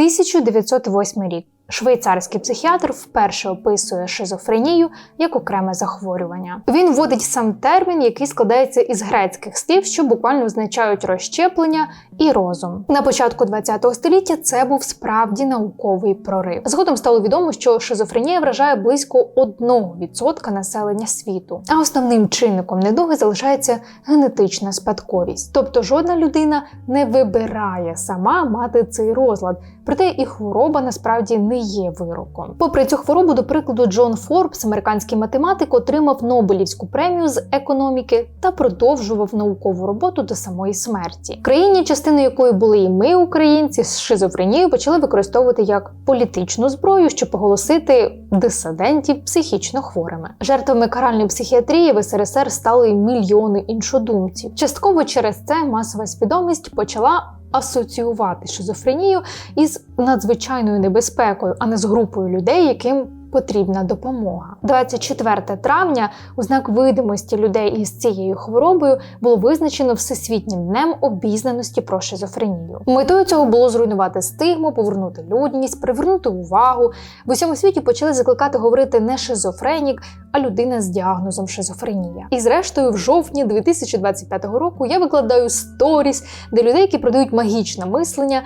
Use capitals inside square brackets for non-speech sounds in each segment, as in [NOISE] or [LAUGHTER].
1908 рік. Швейцарський психіатр вперше описує шизофренію як окреме захворювання. Він вводить сам термін, який складається із грецьких слів, що буквально означають розщеплення і розум. На початку ХХ століття це був справді науковий прорив. Згодом стало відомо, що шизофренія вражає близько 1% населення світу, а основним чинником недуги залишається генетична спадковість. Тобто жодна людина не вибирає сама мати цей розлад, проте і хвороба насправді не є вироком. Попри цю хворобу, до прикладу, Джон Форбс, американський математик, отримав Нобелівську премію з економіки та продовжував наукову роботу до самої смерті. Країні, частиною якої були і ми, українці, з шизофренією почали використовувати як політичну зброю, щоб оголосити дисидентів психічно хворими. Жертвами каральної психіатрії в СРСР стали мільйони іншодумців. Частково через це масова свідомість почала асоціювати шизофренію із надзвичайною небезпекою, а не з групою людей, яким потрібна допомога. 24 травня, у знак видимості людей із цією хворобою, було визначено всесвітнім днем обізнаності про шизофренію. Метою цього було зруйнувати стигму, повернути людність, привернути увагу. В усьому світі почали закликати говорити не шизофренік, а людина з діагнозом шизофренія. І зрештою, в жовтні 2025 року я викладаю сторіс, де людей, які продають магічне мислення,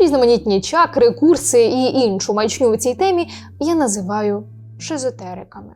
різноманітні чакри, курси і іншу маячню у цій темі, я називаю шизотериками.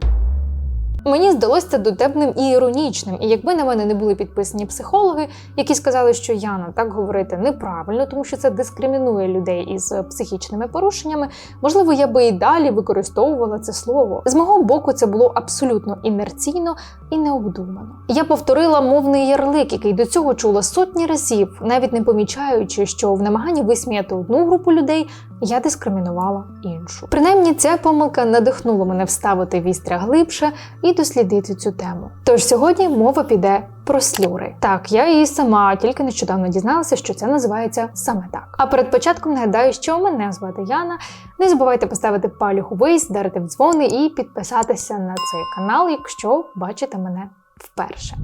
Мені здалося це дотепним і іронічним, і якби на мене не були підписані психологи, які сказали, що Яна так говорити неправильно, тому що це дискримінує людей із психічними порушеннями, можливо, я би і далі використовувала це слово. З мого боку, це було абсолютно інерційно і необдумано. Я повторила мовний ярлик, який до цього чула сотні разів, навіть не помічаючи, що в намаганні висміяти одну групу людей я дискримінувала іншу. Принаймні, ця помилка надихнула мене вставити вістря глибше і дослідити цю тему. Тож сьогодні мова піде про слюри. Так, я і сама тільки нещодавно дізналася, що це називається саме так. А перед початком нагадаю, що мене звати Яна. Не забувайте поставити палюх вись, дарити в дзвони і підписатися на цей канал, якщо бачите мене вперше.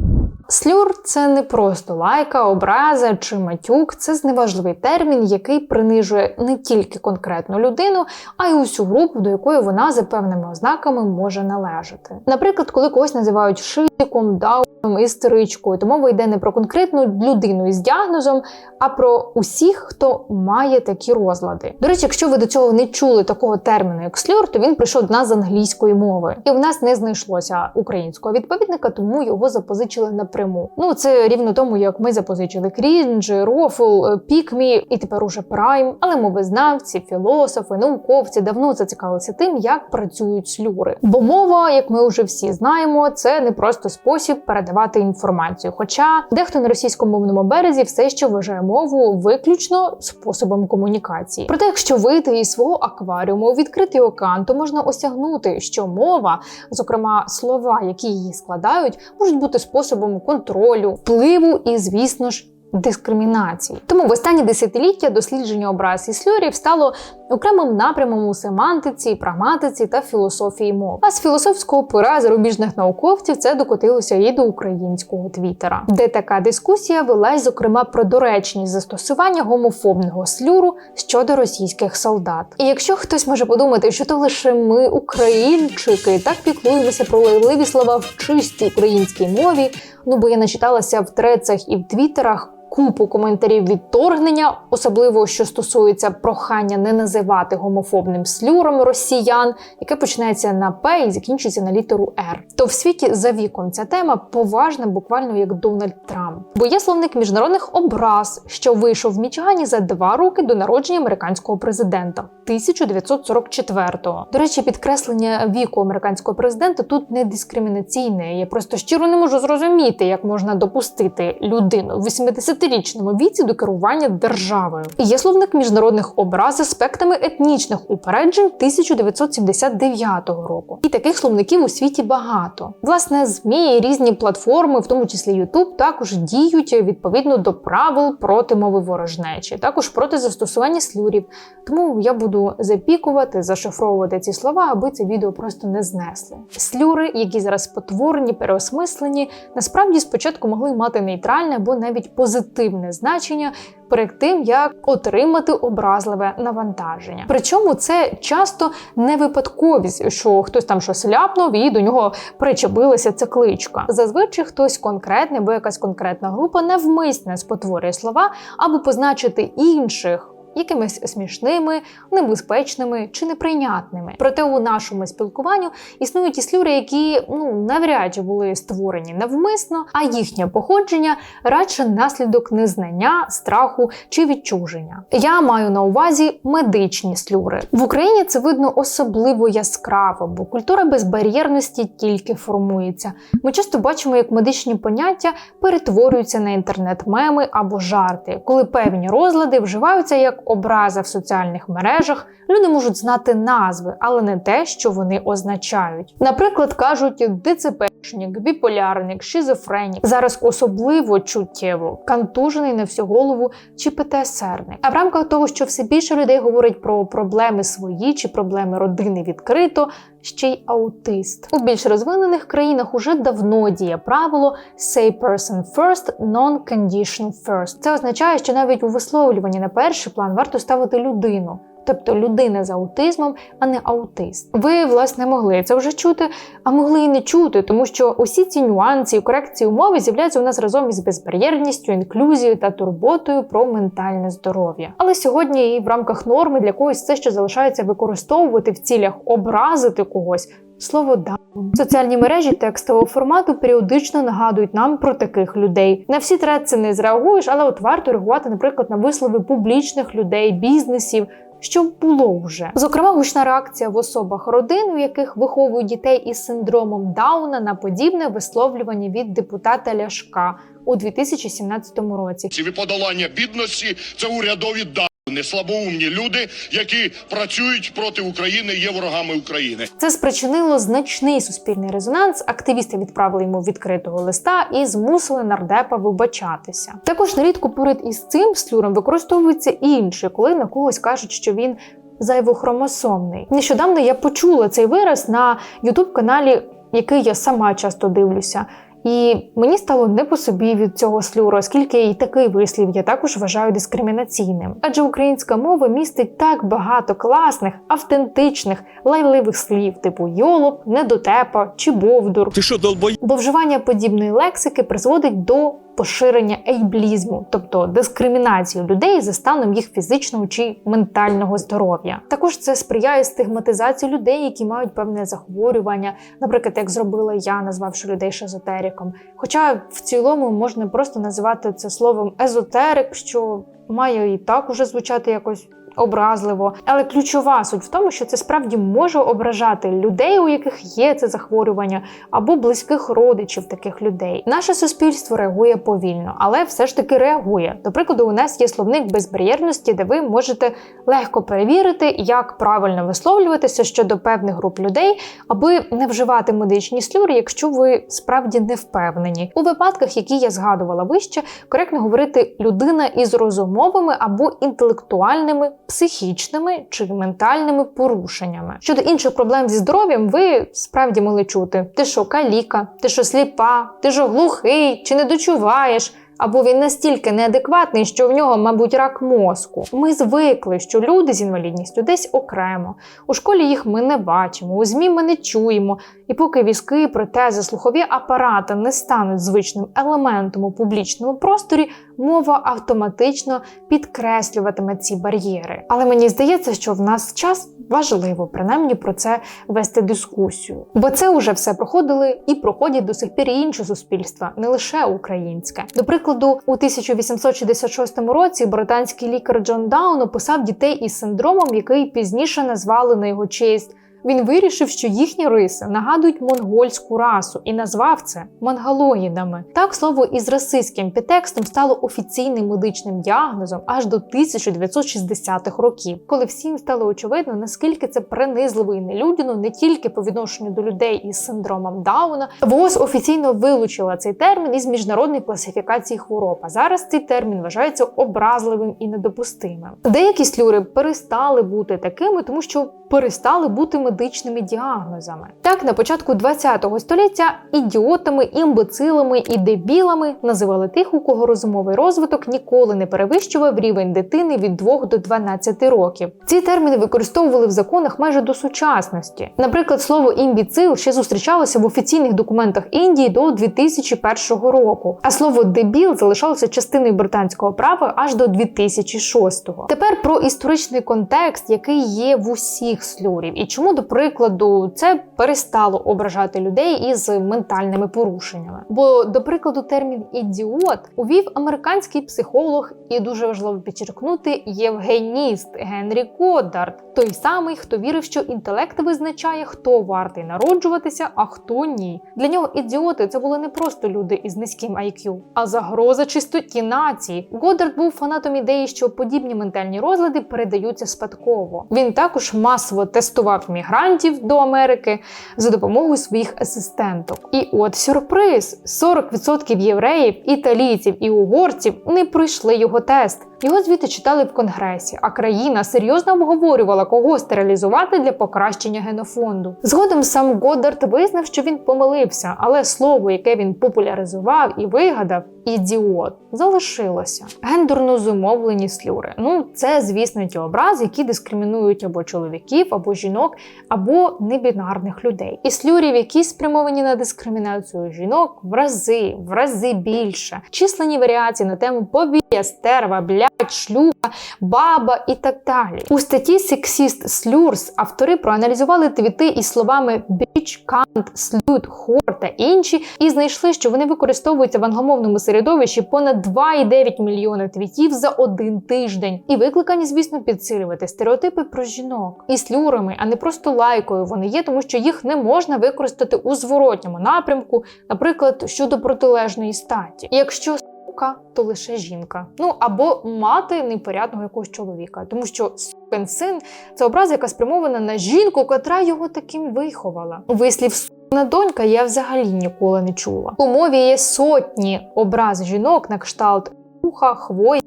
Слюр це не просто лайка, образа чи матюк, це зневажливий термін, який принижує не тільки конкретну людину, а й усю групу, до якої вона за певними ознаками може належати. Наприклад, коли когось називають шитиком, дауном, істеричкою, то мова йде не про конкретну людину із діагнозом, а про усіх, хто має такі розлади. До речі, якщо ви до цього не чули такого терміну, як слюр, то він прийшов до нас з англійської мови, і в нас не знайшлося українського відповідника, тому його запозичили напряму. Ну це рівно тому, як ми запозичили крінж, рофл, пікмі і тепер уже прайм. Але мовознавці, філософи, науковці давно зацікавилися тим, як працюють слюри. Бо мова, як ми вже всі знаємо, це не просто спосіб передавати інформацію. Хоча дехто на російськомовному березі все ще вважає мову виключно способом комунікації. Проте, якщо вийти із свого акваріуму відкритий океан, то можна осягнути, що мова, зокрема слова, які її складають, можуть бути способом контролю, впливу і, звісно ж, дискримінації. Тому в останні десятиліття дослідження образ і сльорів стало окремим напрямом у семантиці, прагматиці та філософії мов. А з філософського пера зарубіжних науковців це докотилося і до українського твіттера, де така дискусія велась, зокрема, про доречність застосування гомофобного слюру щодо російських солдат. І якщо хтось може подумати, що то лише ми, українчики, так піклуємося про лайливі слова в чистій українській мові. Ну бо я начиталася в трецах і в твіттерах купу коментарів відторгнення, особливо що стосується прохання не називати гомофобним слюром росіян, яке починається на П і закінчується на літеру Р. То в світі за віком ця тема поважна, буквально як Дональд Трамп. Бо є словник міжнародних образ, що вийшов в Мічигані за два роки до народження американського президента 1944-го. До речі, підкреслення віку американського президента тут не дискримінаційне. Я просто щиро не можу зрозуміти, як можна допустити людину 80 10-річному віці до керування державою. Є словник міжнародних образ з аспектами етнічних упереджень 1979 року. І таких словників у світі багато. Власне, змі різні платформи, в тому числі Ютуб, також діють відповідно до правил проти мови ворожнечі, також проти застосування слюрів. Тому я буду запікувати, зашифровувати ці слова, аби це відео просто не знесли. Слюри, які зараз потворені, переосмислені, насправді спочатку могли мати нейтральне або навіть позитивне позитивне значення перед тим, як отримати образливе навантаження. Причому це часто не випадковість, що хтось там щось ляпнув і до нього причепилася ця кличка. Зазвичай хтось конкретний або якась конкретна група навмисне спотворює слова, аби позначити інших якимись смішними, небезпечними чи неприйнятними. Проте у нашому спілкуванню існують і слюри, які ну навряд чи були створені навмисно, а їхнє походження радше наслідок незнання, страху чи відчуження. Я маю на увазі медичні слюри. В Україні це видно особливо яскраво, бо культура безбар'єрності тільки формується. Ми часто бачимо, як медичні поняття перетворюються на інтернет-меми або жарти, коли певні розлади вживаються як образа в соціальних мережах, люди можуть знати назви, але не те, що вони означають. Наприклад, кажуть ДЦПшник, біполярник, шизофренік. Зараз особливо чуттєво, кантужений на всю голову чи ПТСРник. А в рамках того, що все більше людей говорить про проблеми свої чи проблеми родини відкрито. Ще й аутист у більш розвинених країнах уже давно діє правило «say person first, non-condition first». Це означає, що навіть у висловлюванні на перший план варто ставити людину. Тобто людина з аутизмом, а не аутист. Ви, власне, могли це вже чути, а могли і не чути, тому що усі ці нюанси і корекції умови з'являються у нас разом із безбар'єрністю, інклюзією та турботою про ментальне здоров'я. Але сьогодні і в рамках норми для когось це ще залишається використовувати в цілях образити когось. Слово даун. Соціальні мережі текстового формату періодично нагадують нам про таких людей. На всі треці не зреагуєш, але от варто реагувати, наприклад, на вислови публічних людей, бізнесів. Що було вже зокрема гучна реакція в особах родин, у яких виховують дітей із синдромом Дауна на подібне висловлювання від депутата Ляшка у 2017 році. Ці подолання бідності це урядові дауни, слабоумні люди, які працюють проти України, є ворогами України. Це спричинило значний суспільний резонанс. Активісти відправили йому відкритого листа і змусили нардепа вибачатися. Також нерідко поряд із цим слюром використовується інший, коли на когось кажуть, що він зайвохромосомний. Нещодавно я почула цей вираз на ютуб каналі, який я сама часто дивлюся. І мені стало не по собі від цього слюру, оскільки і такий вислів я також вважаю дискримінаційним. Адже українська мова містить так багато класних, автентичних, лайливих слів, типу йолоп, недотепа чи бовдур. Ти що, долбой? Бо вживання подібної лексики призводить до поширення ейблізму, тобто дискримінацію людей за станом їх фізичного чи ментального здоров'я. Також це сприяє стигматизації людей, які мають певне захворювання, наприклад, як зробила я, назвавши людей шизотериком. Хоча в цілому можна просто називати це словом езотерик, що має і так уже звучати якось образливо. Але ключова суть в тому, що це справді може ображати людей, у яких є це захворювання, або близьких родичів таких людей. Наше суспільство реагує повільно, але все ж таки реагує. До прикладу, у нас є словник безбар'єрності, де ви можете легко перевірити, як правильно висловлюватися щодо певних груп людей, аби не вживати медичні слюри, якщо ви справді не впевнені. У випадках, які я згадувала вище, коректно говорити людина із розумовими або інтелектуальними психічними чи ментальними порушеннями. Щодо інших проблем зі здоров'ям, ви справді могли чути: ти що, каліка, ти що сліпа, ти що глухий, чи не дочуваєш. Або він настільки неадекватний, що в нього, мабуть, рак мозку. Ми звикли, що люди з інвалідністю десь окремо. У школі їх ми не бачимо, у ЗМІ ми не чуємо. І поки візки, протези, слухові апарати не стануть звичним елементом у публічному просторі, мова автоматично підкреслюватиме ці бар'єри. Але мені здається, що в нас час важливо принаймні про це вести дискусію. Бо це вже все проходили і проходять до сих пір і інші суспільства, не лише українське. До прикладу, у 1866 році британський лікар Джон Даун описав дітей із синдромом, який пізніше назвали на його честь. Він вирішив, що їхні риси нагадують монгольську расу і назвав це монголоїдами. Так слово із расистським підтекстом стало офіційним медичним діагнозом аж до 1960-х років, коли всім стало очевидно, наскільки це принизливо і нелюдяно не тільки по відношенню до людей із синдромом Дауна. ВОЗ офіційно вилучила цей термін із міжнародної класифікації хвороб. А зараз цей термін вважається образливим і недопустимим. Деякі слюри перестали бути такими, тому що перестали бути медичними діагнозами. Так, на початку ХХ століття ідіотами, імбецилами і дебілами називали тих, у кого розумовий розвиток ніколи не перевищував рівень дитини від 2 до 12 років. Ці терміни використовували в законах майже до сучасності. Наприклад, слово імбіцил ще зустрічалося в офіційних документах Індії до 2001 року, а слово дебіл залишалося частиною британського права аж до 2006-го. Тепер про історичний контекст, який є в усіх слюрів, і чому, до прикладу, це перестало ображати людей із ментальними порушеннями. Бо, до прикладу, термін ідіот увів американський психолог, і дуже важливо підчеркнути євгеніст Генрі Годдард, той самий, хто вірив, що інтелект визначає, хто вартий народжуватися, а хто ні. Для нього ідіоти це були не просто люди із низьким IQ, а загроза чистоті нації. Годдард був фанатом ідеї, що подібні ментальні розлади передаються спадково. Він також масово тестував мігрантів до Америки за допомогою своїх асистенток. І от сюрприз: 40% євреїв, італійців і угорців не пройшли його тест. Його звіти читали в конгресі, а країна серйозно обговорювала, кого стерилізувати для покращення генофонду. Згодом сам Годдард визнав, що він помилився, але слово, яке він популяризував і вигадав, ідіот, залишилося. Гендерно зумовлені слюри. Ну, це, звісно, ті образи, які дискримінують або чоловіків, або жінок, або небінарних людей. І слюрів, які спрямовані на дискримінацію жінок, в рази, в рази більше. Численні варіації на тему повія, стерва, блядь, шлюха, баба і так далі. У статті Sexist Slurs автори проаналізували твіти із словами bitch, cunt, slut, whore та інші, і знайшли, що вони використовуються в англомовному середовищі понад 2,9 мільйона твітів за один тиждень, і викликані, звісно, підсилювати стереотипи про жінок і слюрами, а не просто лайкою. Вони є, тому що їх не можна використати у зворотньому напрямку, наприклад, щодо протилежної статі. Якщо сука, то лише жінка. Ну або мати непорядного якогось чоловіка, тому що сукин син це образа, яка спрямована на жінку, котра його таким виховала. Вислів «сукна донька я взагалі ніколи не чула. У мові є сотні образ жінок на кшталт уха, хвоя,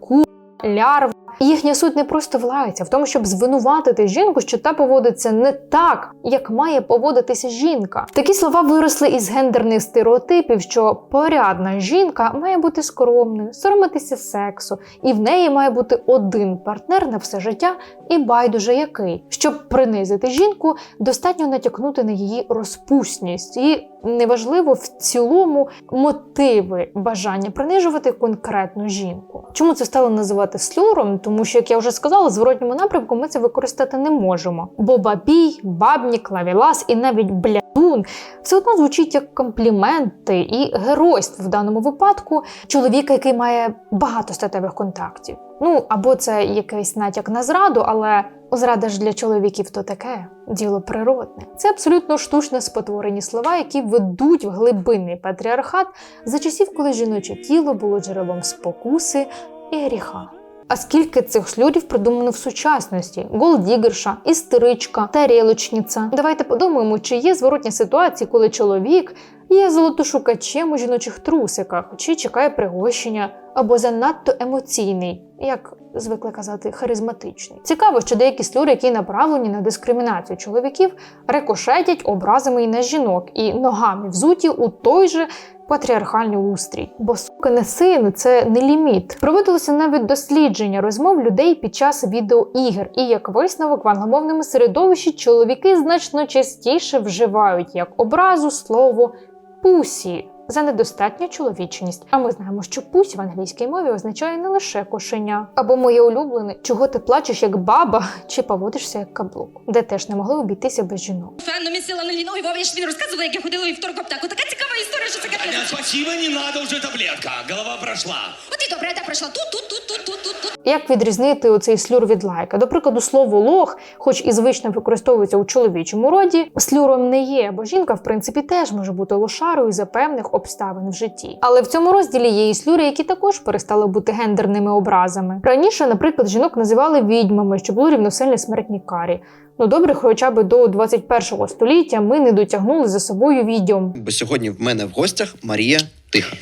ку, лярва. Їхня суть не просто влається в тому, щоб звинуватити жінку, що та поводиться не так, як має поводитися жінка. Такі слова виросли із гендерних стереотипів, що порядна жінка має бути скромною, соромитися сексу, і в неї має бути один партнер на все життя, і байдуже який. Щоб принизити жінку, достатньо натякнути на її розпусність і. Неважливо в цілому мотиви бажання принижувати конкретну жінку. Чому це стало називати слюром? Тому що, як я вже сказала, зворотньому напрямку ми це використати не можемо. Бо бабій, бабнік, лавілас і навіть блядун все одно звучить як компліменти і геройство в даному випадку чоловіка, який має багато статевих контактів. Ну або це якийсь натяк на зраду, але зрада ж для чоловіків то таке діло природне. Це абсолютно штучно спотворені слова, які ведуть в глибинний патріархат за часів, коли жіноче тіло було джерелом спокуси і гріха. А скільки цих слюрів придумано в сучасності: голдігерша, істеричка, тарілочниця. Давайте подумаємо, чи є зворотні ситуації, коли чоловік є золотошукачем у жіночих трусиках, чи чекає пригощення, або занадто емоційний, як звикли казати, харизматичний. Цікаво, що деякі слюри, які направлені на дискримінацію чоловіків, рикошетять образами і на жінок, і ногами взуті у той же патріархальний устрій. Бо сука не син, це не ліміт. Проводилося навіть дослідження розмов людей під час відеоігр, і як висновок в англомовному середовищі чоловіки значно частіше вживають як образу слово 不行。За недостатню чоловічність. А ми знаємо, що пусь в англійській мові означає не лише кошеня. Або моє улюблене, чого ти плачеш як баба, чи поводишся як каблук, де теж не могли обійтися без жінок. Фенном і на ліно, і Вова, я ж тобі розказувала, як я ходила і в торкоптеку. Така цікава історія, що це Аня, капець. спасибо, не надо уже таблетка. Голова прошла. От і добре, я так пройшла тут, тут, тут, тут, тут, тут, тут. Як відрізнити оцей слюр від лайка? До прикладу, слово лох, хоч і звично використовується у чоловічому роді, слюром не є, бо жінка, в принципі, теж може бути лошарою за певних обставин в житті. Але в цьому розділі є і слюри, які також перестали бути гендерними образами. Раніше, наприклад, жінок називали відьмами, що було рівносильне смертній карі. Ну добре, хоча б до 21 століття ми не дотягнули за собою відьом. Бо сьогодні в мене в гостях Марія Тиха.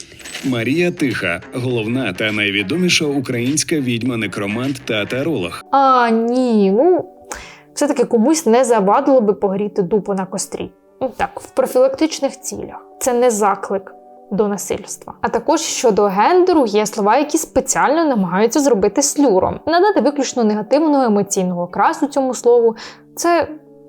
Марія Тиха, головна та найвідоміша українська відьма-некромант та таролог. А ні, ну все-таки комусь не завадило би погріти дупу на кострі. Ну так, в профілактичних цілях. Це не заклик до насильства. А також щодо гендеру є слова, які спеціально намагаються зробити слюром, надати виключно негативного емоційного окрасу цьому слову. Це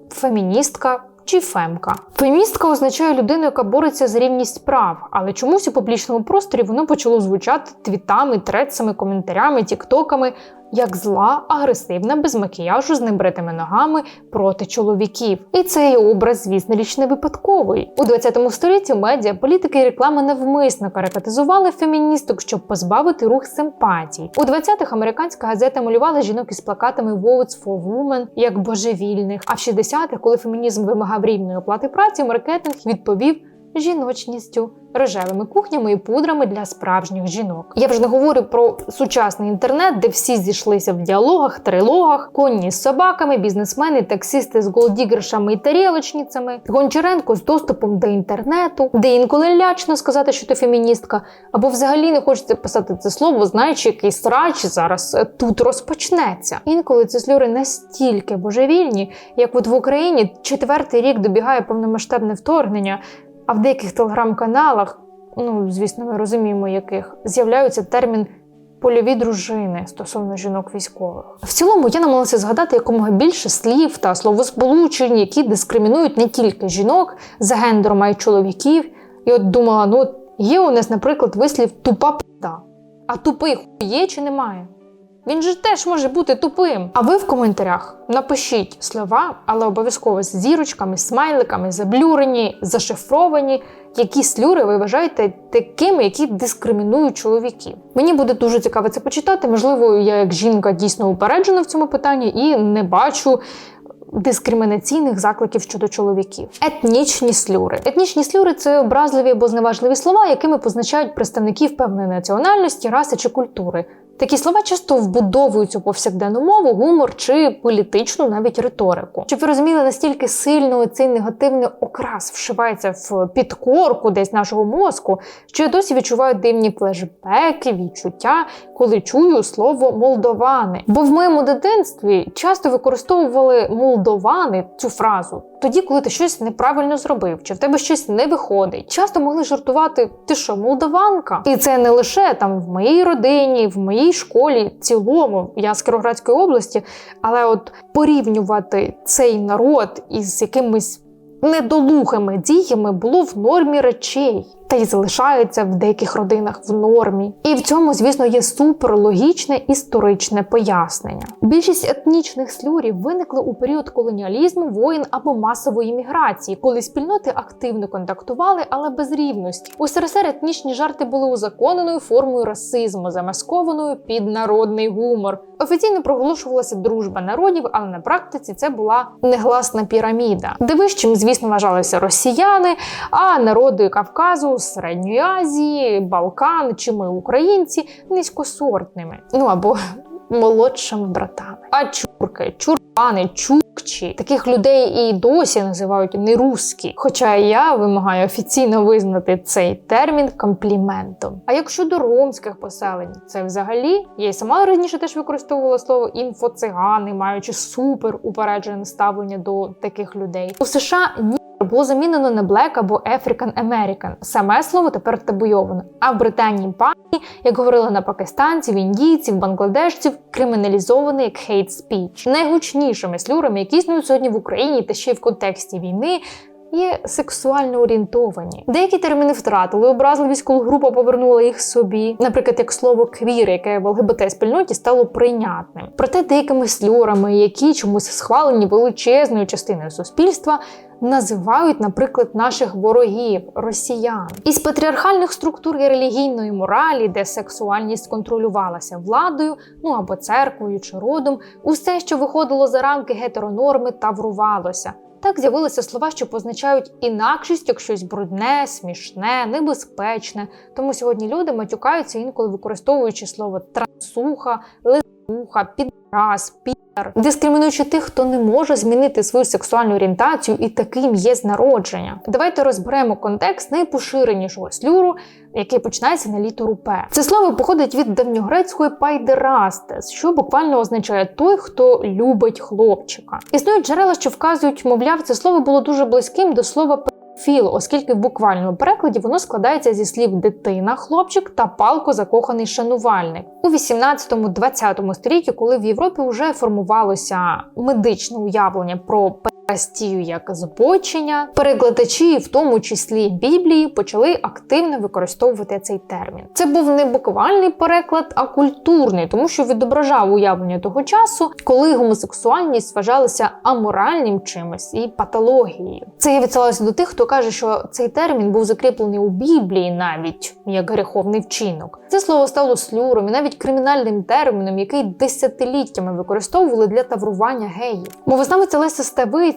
феміністка. Чи фемка. Фемістка означає людину, яка бореться за рівність прав, але чомусь у публічному просторі воно почало звучати твітами, трецами, коментарями, тіктоками, як зла, агресивна, без макіяжу з небритими ногами проти чоловіків. І цей образ, звісно, річ не випадковий. У 20 столітті медіа, політики і реклама навмисно карикатизували феміністок, щоб позбавити рух симпатій. У 20-х американська газета малювала жінок із плакатами «Votes for Women» як божевільних. А в 60-х, коли фемінізм вимагав рівної оплати праці, маркетинг відповів жіночністю. Рожевими кухнями і пудрами для справжніх жінок. Я вже не говорю про сучасний інтернет, де всі зійшлися в діалогах, трилогах, конні з собаками, бізнесмени, таксисти з голдігершами і тарілочницями, Гончаренко з доступом до інтернету, де інколи лячно сказати, що ти феміністка, або взагалі не хочеться писати це слово, знаючи, який срач зараз е, тут розпочнеться. Інколи ці слюри настільки божевільні, як от в Україні четвертий рік добігає повномасштабне вторгнення. А в деяких телеграм-каналах, ну звісно, ми розуміємо, яких з'являється термін польові дружини стосовно жінок військових. В цілому я намагалася згадати якомога більше слів та словосполучень, які дискримінують не тільки жінок за гендером, а й чоловіків. І от думала, ну є у нас, наприклад, вислів тупа п***да. А тупий є чи немає? Він же теж може бути тупим. А ви в коментарях напишіть слова, але обов'язково з зірочками, смайликами, заблюрені, зашифровані, які слюри ви вважаєте такими, які дискримінують чоловіків. Мені буде дуже цікаво це почитати. Можливо, я як жінка дійсно упереджена в цьому питанні і не бачу. Дискримінаційних закликів щодо чоловіків, етнічні слюри. Етнічні слюри це образливі або зневажливі слова, якими позначають представників певної національності, раси чи культури. Такі слова часто вбудовують у повсякденну мову, гумор чи політичну навіть риторику. Щоб ви розуміли, настільки сильно цей негативний окрас вшивається в підкорку десь нашого мозку, що я досі відчуваю дивні флешбеки, відчуття, коли чую слово молдовани. Бо в моєму дитинстві часто використовували молдовани цю фразу. Тоді, коли ти щось неправильно зробив, чи в тебе щось не виходить, часто могли жартувати: ти що, молдаванка? І це не лише там в моїй родині, в моїй школі, в цілому, я з Кіровоградської області, але от порівнювати цей народ із якимись недолугими діями було в нормі речей. Та й залишається в деяких родинах в нормі. І в цьому, звісно, є суперлогічне історичне пояснення. Більшість етнічних слюрів виникли у період колоніалізму, воїн або масової міграції, коли спільноти активно контактували, але без рівності. У СРСР етнічні жарти були узаконеною формою расизму, замаскованою під народний гумор. Офіційно проголошувалася дружба народів, але на практиці це була негласна піраміда, де вищим, звісно, вважалися росіяни, а народи Кавказу, Середньої Азії, Балкан чи ми українці низькосортними. Ну або [LAUGHS] молодшими братами. А чурки, чурбани, чукчі таких людей і досі називають нерусські. Хоча я вимагаю офіційно визнати цей термін компліментом. А як щодо ромських поселень, це взагалі я й сама раніше теж використовувала слово інфоцигани, маючи супер упереджене ставлення до таких людей. У США ні. Було замінено на Black або African American. Саме слово тепер табуйовано. А в Британії пані, як говорили на пакистанців, індійців, бангладешців, криміналізований як hate speech. Найгучнішими слюрами, які існують сьогодні в Україні та ще й в контексті війни. Є сексуально орієнтовані. Деякі терміни втратили образливість, коли група повернула їх собі. Наприклад, як слово квір, яке в ЛГБТ спільноті стало прийнятним. Проте деякими слюрами, які чомусь схвалені величезною частиною суспільства, називають, наприклад, наших ворогів росіян із патріархальних структур і релігійної моралі, де сексуальність контролювалася владою, ну або церквою чи родом, усе, що виходило за рамки гетеронорми, таврувалося. Так з'явилися слова, що позначають інакшість як щось брудне, смішне, небезпечне. Тому сьогодні люди матюкаються інколи використовуючи слово трансуха, лисуха, підраз, підар дискримінуючи тих, хто не може змінити свою сексуальну орієнтацію і таким є з народження. Давайте розберемо контекст найпоширенішого слюру, який починається на літеру П. Це слово походить від давньогрецької пайдерастес, що буквально означає той, хто любить хлопчика. Існують джерела, що вказують, мовляв, це слово було дуже близьким до слова Філ, оскільки в буквальному перекладі воно складається зі слів дитина, хлопчик та палко закоханий шанувальник. У 18-20 столітті, коли в Європі вже формувалося медичне уявлення про Пастію як збочення, перекладачі, в тому числі Біблії, почали активно використовувати цей термін. Це був не буквальний переклад, а культурний, тому що відображав уявлення того часу, коли гомосексуальність вважалася аморальним чимось і патологією. Це я відсилаюся до тих, хто каже, що цей термін був закріплений у Біблії навіть як гріховний вчинок. Це слово стало слюром і навіть кримінальним терміном, який десятиліттями використовували для таврування геїв. Мовознавиця Леся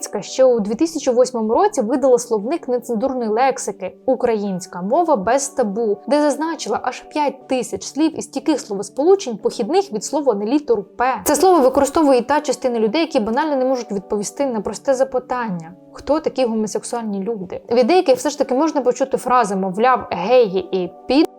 Ставицька ще у 2008 році видала словник нецензурної лексики Українська мова без табу, де зазначила аж 5 тисяч слів із стійких словосполучень, похідних від слова на літеру П. Це слово використовує та частина людей, які банально не можуть відповісти на просте запитання. Хто такі гомосексуальні люди? Від деяких все ж таки можна почути фрази, мовляв, геї і під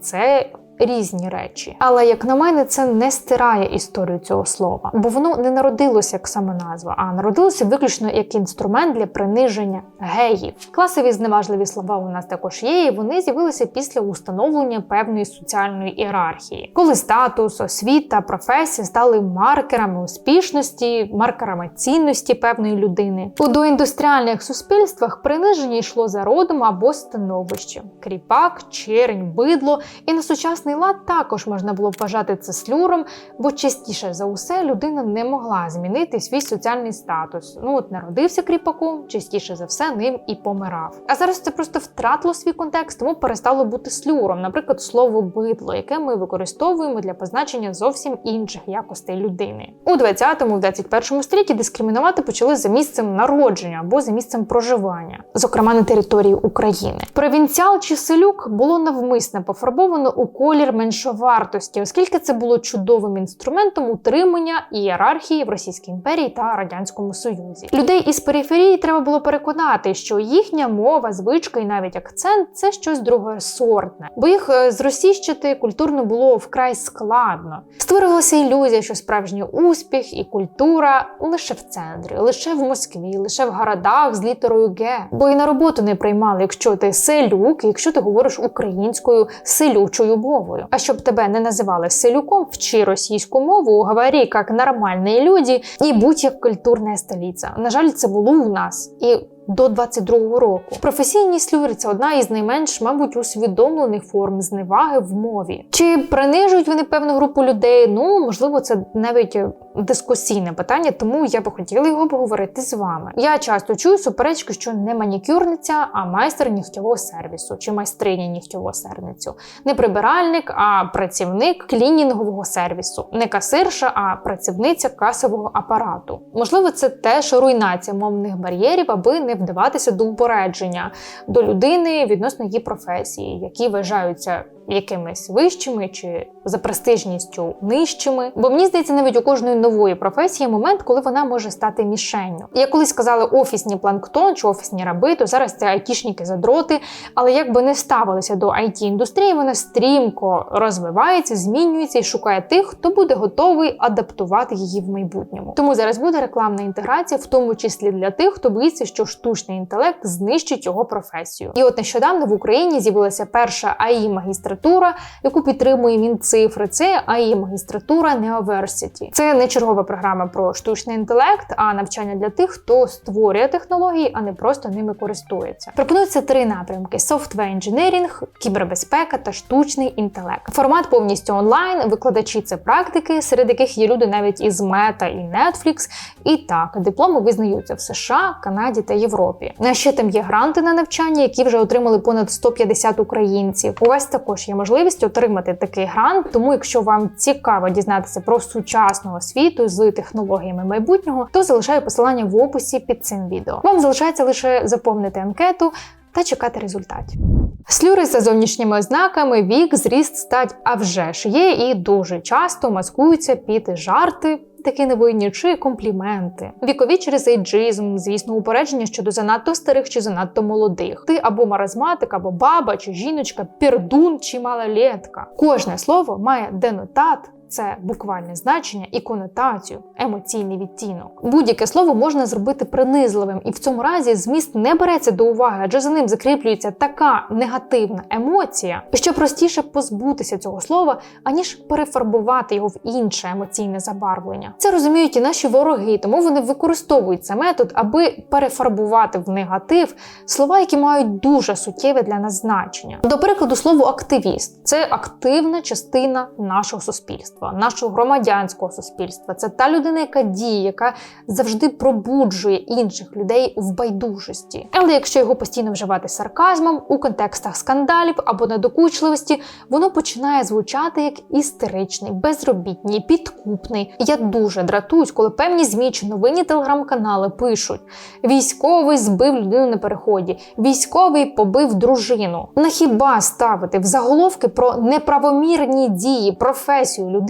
це різні речі. Але як на мене, це не стирає історію цього слова, бо воно не народилося як саме назва, а народилося виключно як інструмент для приниження геїв. Класові зневажливі слова у нас також є, і вони з'явилися після установлення певної соціальної ієрархії, коли статус, освіта, професія стали маркерами успішності, маркерами цінності певної людини. У доіндустріальних суспільствах приниження йшло за родом або становищем: кріпак, черень, бидло і на сучасний лад також можна було вважати це слюром, бо частіше за усе людина не могла змінити свій соціальний статус. Ну от народився кріпаком, частіше за все ним і помирав. А зараз це просто втратило свій контекст, тому перестало бути слюром. Наприклад, слово бидло, яке ми використовуємо для позначення зовсім інших якостей людини. У 20-21 столітті дискримінувати почали за місцем народження або за місцем проживання, зокрема на території України. Провінціал чи селюк було навмисне пофарбовано у колір меншовартості, оскільки це було чудовим інструментом утримання ієрархії в Російській імперії та Радянському Союзі. Людей із периферії треба було переконати, що їхня мова, звичка і навіть акцент це щось другосортне, бо їх е, зросійщити культурно було вкрай складно. Створювалася ілюзія, що справжній успіх і культура лише в центрі, лише в Москві, лише в городах з літерою Г. Бо і на роботу не приймали, якщо ти селюк, якщо ти говориш українською селючою мовою. А щоб тебе не називали селюком, вчи російську мову, говори як нормальні люди і будь як культурна столиця. На жаль, це було у нас і. До 22-го року професійні слюри це одна із найменш, мабуть, усвідомлених форм зневаги в мові. Чи принижують вони певну групу людей? Ну можливо, це навіть дискусійне питання, тому я би хотіла його поговорити з вами. Я часто чую суперечки, що не манікюрниця, а майстер нігтєвого сервісу чи майстриня нігтєвого сервісу. Не прибиральник, а працівник клінінгового сервісу, не касирша, а працівниця касового апарату. Можливо, це теж руйнація мовних бар'єрів, аби не вдаватися до упередження до людини відносно її професії, які вважаються якимись вищими чи за престижністю нижчими. Бо мені здається, навіть у кожної нової професії момент, коли вона може стати мішенню. Я колись сказала офісні планктон чи офісні раби, то зараз це айтішники задроти. Але якби не ставилися до it індустрії, вона стрімко розвивається, змінюється і шукає тих, хто буде готовий адаптувати її в майбутньому. Тому зараз буде рекламна інтеграція, в тому числі для тих, хто боїться, що штучний інтелект знищить його професію. І от нещодавно в Україні з'явилася перша АІ магістратура магістратура, яку підтримує Мінцифри. Це АІ магістратура Neoversity. Це не чергова програма про штучний інтелект, а навчання для тих, хто створює технології, а не просто ними користується. Пропонуються три напрямки: software engineering, кібербезпека та штучний інтелект. Формат повністю онлайн. Викладачі це практики, серед яких є люди навіть із Meta і Netflix. І так, дипломи визнаються в США, Канаді та Європі. А ще там є гранти на навчання, які вже отримали понад 150 українців. У вас також є можливість отримати такий грант. Тому, якщо вам цікаво дізнатися про сучасну освіту з технологіями майбутнього, то залишаю посилання в описі під цим відео. Вам залишається лише заповнити анкету. Та чекати результатів. Слюри за зовнішніми ознаками, вік, зріст, стать, а вже ж є і дуже часто маскуються під жарти такі невинні чи компліменти. Вікові через ейджизм, звісно, упередження щодо занадто старих чи занадто молодих. Ти або маразматик, або баба чи жіночка, пердун чи малолетка. Кожне слово має денотат. Це буквальне значення і конотацію, емоційний відтінок. Будь-яке слово можна зробити принизливим, і в цьому разі зміст не береться до уваги, адже за ним закріплюється така негативна емоція, що простіше позбутися цього слова, аніж перефарбувати його в інше емоційне забарвлення. Це розуміють і наші вороги, тому вони використовують цей метод, аби перефарбувати в негатив слова, які мають дуже суттєве для нас значення. До прикладу, слово активіст це активна частина нашого суспільства, нашого громадянського суспільства. Це та людина, яка діє, яка завжди пробуджує інших людей в байдужості. Але якщо його постійно вживати сарказмом у контекстах скандалів або недокучливості, воно починає звучати як істеричний, безробітний, підкупний. Я дуже дратуюсь, коли певні змі чи новинні телеграм-канали пишуть: військовий збив людину на переході, військовий побив дружину. На хіба ставити в заголовки про неправомірні дії, професію людини,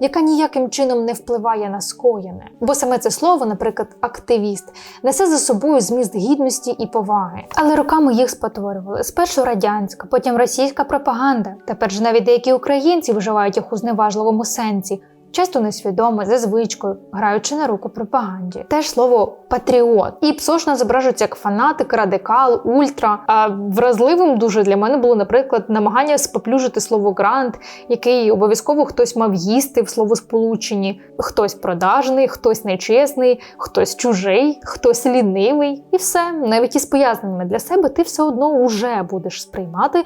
яка ніяким чином не впливає на скоєне? Бо саме це слово, наприклад, активіст, несе за собою зміст гідності і поваги. Але роками їх спотворювали. Спершу радянська, потім російська пропаганда. Тепер ж навіть деякі українці вживають їх у зневажливому сенсі. Часто несвідомо, за звичкою, граючи на руку пропаганді. Теж слово патріот. І псошно зображується як фанатик, радикал, ультра. А вразливим дуже для мене було, наприклад, намагання споплюжити слово грант, який обов'язково хтось мав їсти в словосполученні. Хтось продажний, хтось нечесний, хтось чужий, хтось лінивий. І все, навіть із поясненнями для себе ти все одно вже будеш сприймати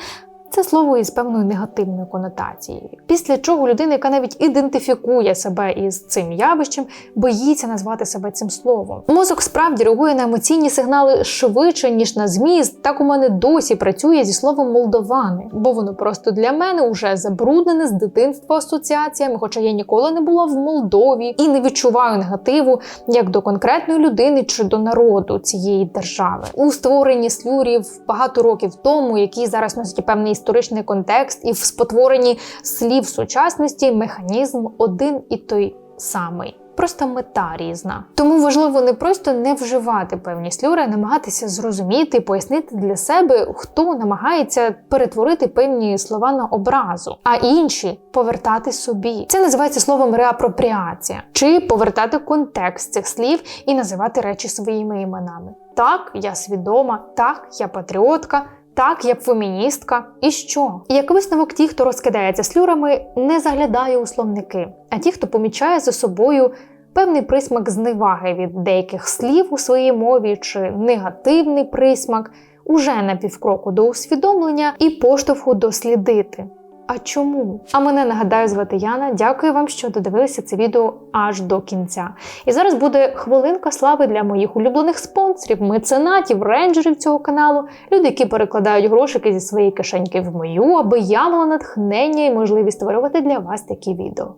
це слово із певною негативною конотацією. Після чого людина, яка навіть ідентифікує себе із цим явищем, боїться назвати себе цим словом. Мозок справді реагує на емоційні сигнали швидше, ніж на зміст. Так у мене досі працює зі словом молдовани, бо воно просто для мене вже забруднене з дитинства асоціаціями, хоча я ніколи не була в Молдові і не відчуваю негативу як до конкретної людини чи до народу цієї держави. У створенні слюрів багато років тому, які зараз носять певний історичний контекст, і в спотворенні слів сучасності механізм один і той самий. Просто мета різна. Тому важливо не просто не вживати певні слюри, а намагатися зрозуміти, пояснити для себе, хто намагається перетворити певні слова на образу, а інші повертати собі. Це називається словом реапропріація, чи повертати контекст цих слів і називати речі своїми іменами. Так, я свідома, так, я патріотка. Так, я феміністка. І що? І як висновок, ті, хто розкидається слюрами, не заглядає у словники, а ті, хто помічає за собою певний присмак зневаги від деяких слів у своїй мові чи негативний присмак, уже на півкроку до усвідомлення і поштовху дослідити. А чому? А мене нагадаю звати Яна. Дякую вам, що додивилися це відео аж до кінця. І зараз буде хвилинка слави для моїх улюблених спонсорів, меценатів, рейнджерів цього каналу, люди, які перекладають грошики зі своєї кишеньки в мою, аби я мала натхнення і можливість створювати для вас такі відео.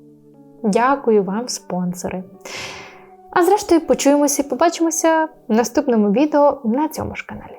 Дякую вам, спонсори. А зрештою, почуємося і побачимося в наступному відео на цьому ж каналі.